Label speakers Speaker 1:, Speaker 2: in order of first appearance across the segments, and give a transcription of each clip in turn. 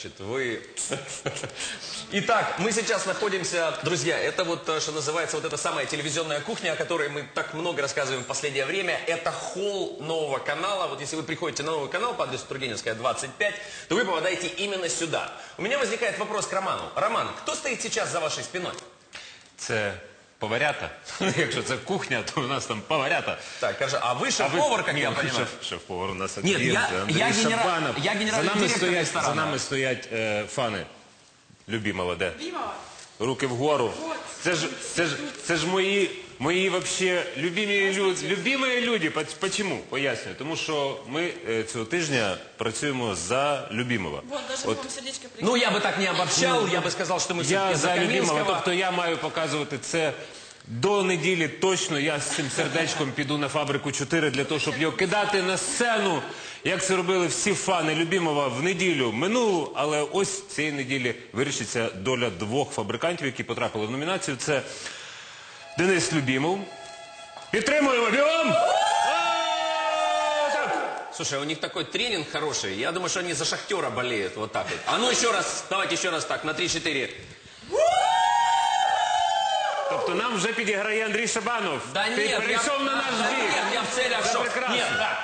Speaker 1: Значит, вы... Итак, мы сейчас находимся, друзья, это вот, э, что называется, вот эта самая телевизионная кухня, о которой мы так много рассказываем в последнее время. Это холл нового канала. Вот если вы приходите на новый канал по адресу Тургеневская, 25, то вы попадаете именно сюда. У меня возникает вопрос к Роману. Роман, кто стоит сейчас за вашей спиной?
Speaker 2: Це поварята. Якщо це кухня, то у нас там поварята.
Speaker 1: Так, каже, А вы шеф-повар, как я
Speaker 2: ну,
Speaker 1: понимаю?
Speaker 2: Шеф, шеф-повар у нас
Speaker 1: Нет, я- я генера-
Speaker 2: Шабанов.
Speaker 1: я генеральний
Speaker 2: за нами
Speaker 1: директор
Speaker 2: стоять,
Speaker 1: ресторана.
Speaker 2: За нами стоять е, фани. Любімого, де?
Speaker 3: Любимого.
Speaker 2: Руки вгору. Це ж, це ж, це ж мої, мої вообще любимі люди. Любимі люди. По- Почему? Пояснюю. Тому що ми е, цього тижня працюємо за любимого.
Speaker 3: Вот, даже
Speaker 2: От
Speaker 3: вам сердечко
Speaker 1: Ну, я бы так не обобщал, я бы сказал, что мы
Speaker 2: Я
Speaker 1: все-таки за
Speaker 2: за любимого,
Speaker 1: Каминского.
Speaker 2: тобто я маю показувати це до неділі точно. Я з цим сердечком піду на фабрику 4 для того, щоб його кидати на сцену, як це робили всі фани любимого в неділю минулу. Але ось цієї неділі вирішиться доля двох фабрикантів, які потрапили в номінацію. Це Денис Любімов. Підтримуємо бігом! А, так.
Speaker 1: Слушай, у них такой тренинг хороший. Я думаю, что они за шахтера болеют. Вот так вот. А ну еще раз, давайте еще раз так, на 3-4.
Speaker 2: Тобто нам вже підіграє Андрій Шабанов.
Speaker 1: Да
Speaker 2: Ти
Speaker 1: нет, я,
Speaker 2: перейшов на наш
Speaker 1: да
Speaker 2: бік.
Speaker 1: нет, я в целях
Speaker 2: Это
Speaker 1: шо-
Speaker 2: прекрасно.
Speaker 1: Нет, да.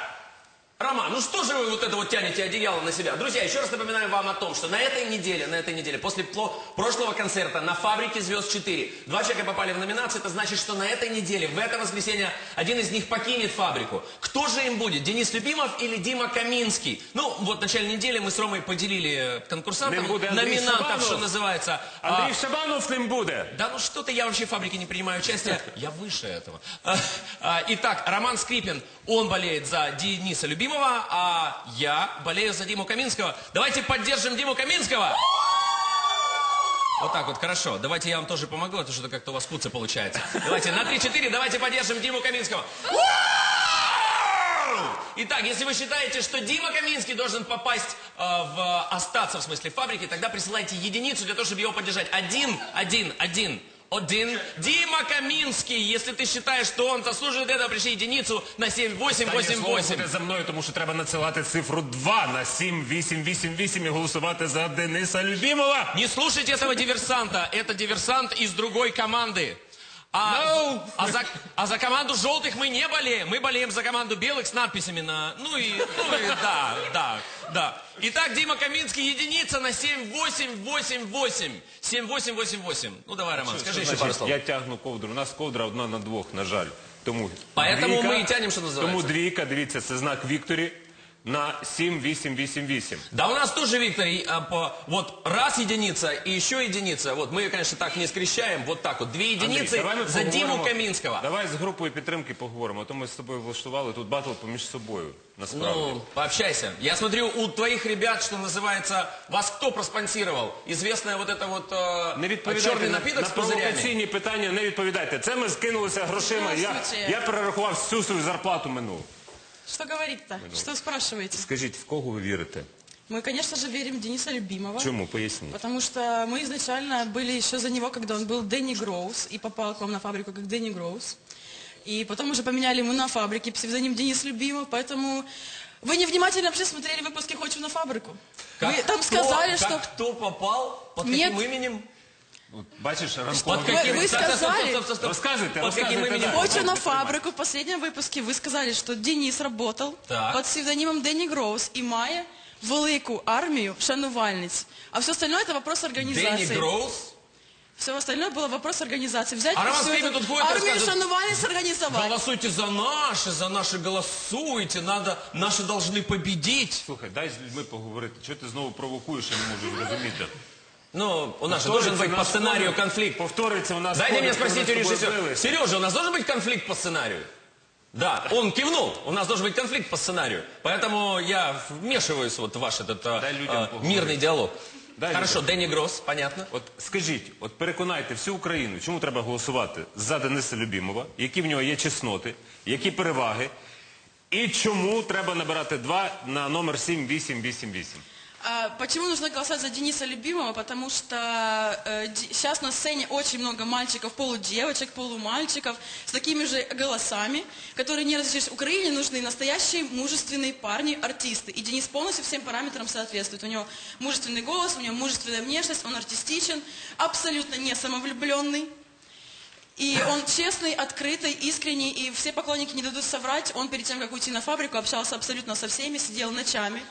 Speaker 1: Роман, ну что же вы вот это вот тянете одеяло на себя? Друзья, еще раз напоминаю вам о том, что на этой неделе, на этой неделе, после прошлого концерта на фабрике «Звезд 4» два человека попали в номинацию, это значит, что на этой неделе, в это воскресенье, один из них покинет фабрику. Кто же им будет? Денис Любимов или Дима Каминский? Ну, вот в начале недели мы с Ромой поделили
Speaker 2: будет Андрей
Speaker 1: номинантов,
Speaker 2: Шабанов.
Speaker 1: что называется. А,
Speaker 2: Андрій Шабанов з ним буде.
Speaker 1: да ну что ты, я вообще в фабрике не принимаю участие, я выше этого. А, а, Итак, Роман Скрипин, он болеет за Дениса Любимого, а я болею за Диму Каминского. Давайте поддержим Диму Каминского! Вот так вот, хорошо. Давайте я вам тоже помогу, а то что-то как-то у вас куца получается. Давайте на 3-4, давайте поддержим Диму Каминского. Итак, если вы считаете, что Дима Каминский должен попасть э, в остаться, в смысле, в фабрике, тогда присылайте единицу для того, чтобы его поддержать. Один, один, один. Один. Дима Каминский, если ты считаешь, что он заслуживает этого, пришли единицу на 7, 8, 8,
Speaker 2: Слово
Speaker 1: 8.
Speaker 2: буде за мною, тому що треба надсилати цифру 2 на 7, 8, 8, 8 і голосувати за Дениса Любімова.
Speaker 1: Не слушайте этого диверсанта. Это диверсант из другой команды. А,
Speaker 2: No.
Speaker 1: а, за, а за команду желтых мы не болеем. Мы болеем за команду белых с надписями на... Ну и, ну и да, да, да. Итак, Дима Каминский, единица на 7, 8, 8, 8. 7, 8, 8, 8. Ну давай, Роман, скажи еще пару слов.
Speaker 2: Я тягну ковдру. У нас ковдра одна на двох, на жаль. Тому
Speaker 1: Поэтому
Speaker 2: двійка-
Speaker 1: ми і тянем, що називається.
Speaker 2: Тому двійка, дивіться, це знак Вікторі на 7, 8, 8, 8.
Speaker 1: Да у нас тоже, Виктор, и, а, по- вот раз единица и еще единица. Вот мы ее, конечно, так не скрещаем. Вот так вот. Две единицы
Speaker 2: Андрій, давай ми
Speaker 1: за Диму
Speaker 2: поговоримо.
Speaker 1: Каминского.
Speaker 2: Давай з групою підтримки поговоримо, а то ми з тобою влаштували тут батл поміж собою. Насправді.
Speaker 1: Ну, пообщайся. Я смотрю, у твоих ребят, что называется, вас кто проспонсировал? Известная вот это вот э,
Speaker 2: Не
Speaker 1: черный
Speaker 2: відповідайте на,
Speaker 1: напиток
Speaker 2: на
Speaker 1: с пузырями?
Speaker 2: провокаційні питання, не відповідайте. Це ми скинулися грошима. Я,
Speaker 3: Здравствуйте.
Speaker 2: я перерахував всю свою зарплату минулу.
Speaker 3: Что говорить-то? Что спрашиваете?
Speaker 2: Скажіть, в кого ви вірите?
Speaker 3: Мы, конечно же, верим в Дениса Любимого.
Speaker 2: Чому? Поясніть.
Speaker 3: Потому что мы изначально были еще за него, когда он был Дэнни Гроус и попал к вам на фабрику как Дэнни Гроус. И потом уже поменяли ему на фабрике псевдоним Денис Любимов, поэтому вы невнимательно вообще смотрели выпуски «Хочу на фабрику». вы там
Speaker 1: кто-
Speaker 3: сказали,
Speaker 1: как
Speaker 3: что...
Speaker 1: кто попал? Под
Speaker 3: Нет.
Speaker 1: каким именем?
Speaker 2: Бачиш,
Speaker 1: Под
Speaker 2: ранково.
Speaker 1: каким...
Speaker 3: вы
Speaker 1: Стоп, стоп, стоп,
Speaker 3: сказали.
Speaker 1: стоп, стоп, стоп.
Speaker 2: Розказуйте,
Speaker 1: Под каким
Speaker 2: розказуйте
Speaker 1: именем?
Speaker 2: далі.
Speaker 3: «Хочу на фабрику» в последнем выпуске вы сказали, что Денис работал
Speaker 1: Так.
Speaker 3: под псевдонимом Дэнни Гроус и має велику армію шанувальниць. А все остальное это вопрос
Speaker 1: Дэнни
Speaker 3: организации.
Speaker 1: Гроус?
Speaker 3: Все остальное было вопрос организации. Взять
Speaker 1: А
Speaker 3: и
Speaker 1: Роман
Speaker 3: всю
Speaker 1: Скрипин
Speaker 3: эту
Speaker 1: тут ходит и
Speaker 3: армию
Speaker 1: рассказывает,
Speaker 3: шанувальниц организовать.
Speaker 1: Голосуйте за наши, за наши голосуйте. Надо, наши должны победить.
Speaker 2: Слухай, дай з людьми поговорити. Чого ти знову провокуєш, я не можу зрозуміти.
Speaker 1: Ну, у нас же должен быть по сценарию конфликт.
Speaker 2: Повторюється у нас.
Speaker 1: Дайте мне
Speaker 2: ковід, коли
Speaker 1: спросить у
Speaker 2: ми з тобою
Speaker 1: режиссера.
Speaker 2: билися.
Speaker 1: Сережа, у нас должен быть конфликт по сценарию? Да, он кивнул. У нас должен быть конфликт по сценарию. Поэтому я вмешиваюсь вот в ваш этот а,
Speaker 2: Дай людям
Speaker 1: а,
Speaker 2: поговорить.
Speaker 1: мирный диалог.
Speaker 2: Дай
Speaker 1: Хорошо,
Speaker 2: людям.
Speaker 1: Дэнни Гросс, понятно.
Speaker 2: От скажіть, от переконайте всю Україну, чому треба голосувати за Дениса Любімова, які в нього є чесноти, які переваги, і чому треба набирати два на номер 7888.
Speaker 3: А, Почему нужно голосовать за Дениса Любимого? Потому что сейчас на сцене очень много мальчиков, полудевочек, полумальчиков с такими же голосами, которые не разрешишь. Украине нужны настоящие мужественные парни, артисты. И Денис полностью всем параметрам соответствует. У него мужественный голос, у него мужественная внешность, он артистичен, абсолютно не самовлюбленный. И он честный, открытый, искренний, и все поклонники не дадут соврать. Он перед тем, как уйти на фабрику, общался абсолютно со всеми, сидел ночами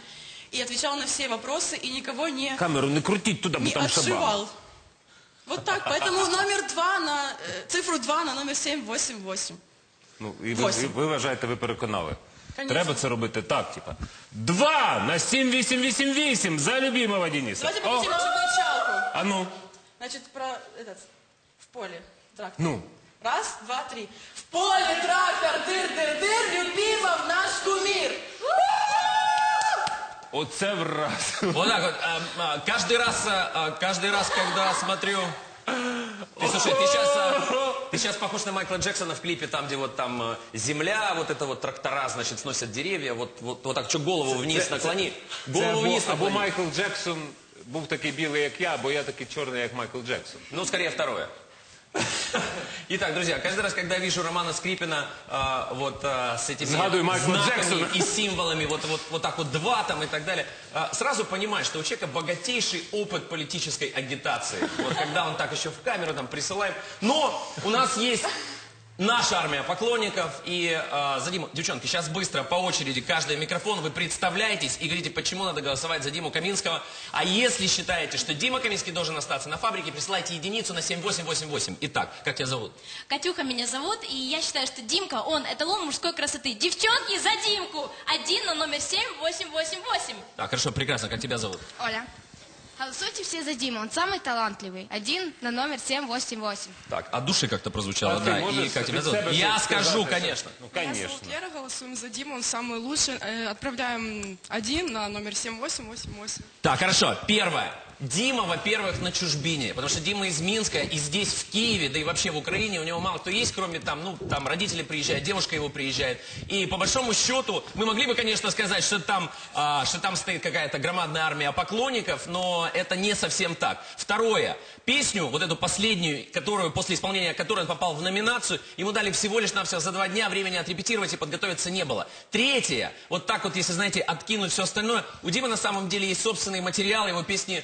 Speaker 3: и отвечал на все вопросы, и никого не,
Speaker 2: Камеру не крутіть туди, бо
Speaker 3: не
Speaker 2: там шабан.
Speaker 3: отшивал. Вот так, поэтому номер два на, э, цифру два на номер 788.
Speaker 2: Ну, і ви,
Speaker 3: Восемь.
Speaker 2: і ви вважаєте, ви переконали.
Speaker 3: Конечно.
Speaker 2: Треба це робити так, типа. Два на 7888 за любимого Дениса.
Speaker 3: Давайте
Speaker 2: О,
Speaker 3: победим нашу началку.
Speaker 2: а ну,
Speaker 3: Значит, про этот, в поле, трактор.
Speaker 2: ну.
Speaker 3: Раз, два, три. В поле трактор, дыр-дыр-дыр, любимов наш кумир.
Speaker 2: Оце враз.
Speaker 1: Вот так вот. а, а, Каждый раз, а, а, каждый раз, когда смотрю... Ты, слушай, ты сейчас, ты сейчас похож на Майкла Джексона в клипе, там, где вот там э, земля, вот это вот трактора, значит, сносят деревья, вот, вот, вот так, что голову вниз наклони. Голову
Speaker 2: або,
Speaker 1: вниз
Speaker 2: або
Speaker 1: наклони.
Speaker 2: Майкл Джексон був такий білий, як я, або я такий чорний, як Майкл Джексон.
Speaker 1: Ну, скорее второе. Итак, друзья, каждый раз, когда я вижу Романа Скрипина а, вот а, с этими
Speaker 2: Майкла
Speaker 1: знаками
Speaker 2: Джексона.
Speaker 1: и символами, вот, вот, вот так вот два там и так далее, а, сразу понимаешь, что у человека богатейший опыт политической агитации. Вот когда он так еще в камеру там присылаем. Но у нас есть наша армия поклонников. И а, за Диму, девчонки, сейчас быстро по очереди каждый микрофон вы представляетесь и говорите, почему надо голосовать за Диму Каминского. А если считаете, что Дима Каминский должен остаться на фабрике, присылайте единицу на 7888. Итак, как тебя зовут?
Speaker 4: Катюха меня зовут, и я считаю, что Димка, он эталон мужской красоты. Девчонки, за Димку! Один на номер 7888.
Speaker 1: Так, хорошо, прекрасно. Как тебя зовут?
Speaker 5: Оля. Голосуйте все за Диму, он самый талантливый. Один на номер 788.
Speaker 1: Так, от души как-то прозвучало,
Speaker 2: А ты
Speaker 1: да.
Speaker 2: можешь
Speaker 1: И как тебя
Speaker 2: від
Speaker 1: зовут?
Speaker 2: себе
Speaker 1: Я
Speaker 2: щось
Speaker 1: скажу,
Speaker 2: сказати?
Speaker 1: конечно.
Speaker 2: Ну,
Speaker 6: Меня
Speaker 2: конечно.
Speaker 6: зовут Лера, голосуем за Диму, он самый лучший. Э, Отправляем один на номер 7888.
Speaker 1: Так, хорошо. Первое. Дима, во-первых, на чужбине, потому что Дима из Минска, и здесь, в Киеве, да и вообще в Украине, у него мало кто есть, кроме там, ну, там родители приезжают, девушка его приезжает. И по большому счету, мы могли бы, конечно, сказать, что там, а, что там стоит какая-то громадная армия поклонников, но это не совсем так. Второе. Песню, вот эту последнюю, которую, после исполнения которой он попал в номинацию, ему дали всего лишь навсего за два дня, времени отрепетировать и подготовиться не было. Третье. Вот так вот, если, знаете, откинуть все остальное, у Димы на самом деле есть собственный материал, его песни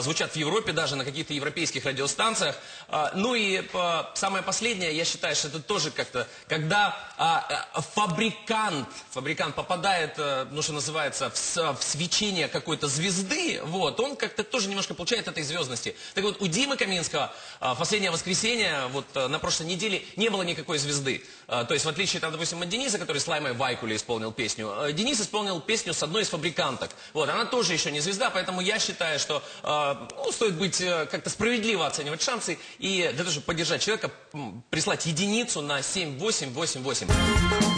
Speaker 1: звучат в Европе, даже на каких-то европейских радиостанциях. А, ну и э, самое последнее, я считаю, что это тоже как-то, когда а, э, фабрикант, фабрикант попадает, э, ну что называется, в, свечение какой-то звезды, вот, он как-то тоже немножко получает этой звездности. Так вот, у Димы Каминского в последнее воскресенье, вот э, на прошлой неделе, не было никакой звезды. То есть, в отличие, там, допустим, от Дениса, который с Лаймой Вайкуле исполнил песню, э, Денис исполнил песню с одной из фабриканток. Вот, она тоже еще не звезда, поэтому я считаю, что э, ну, стоит быть э, как-то справедливо оценивать шансы и для того, чтобы поддержать человека, прислать единицу на 7888.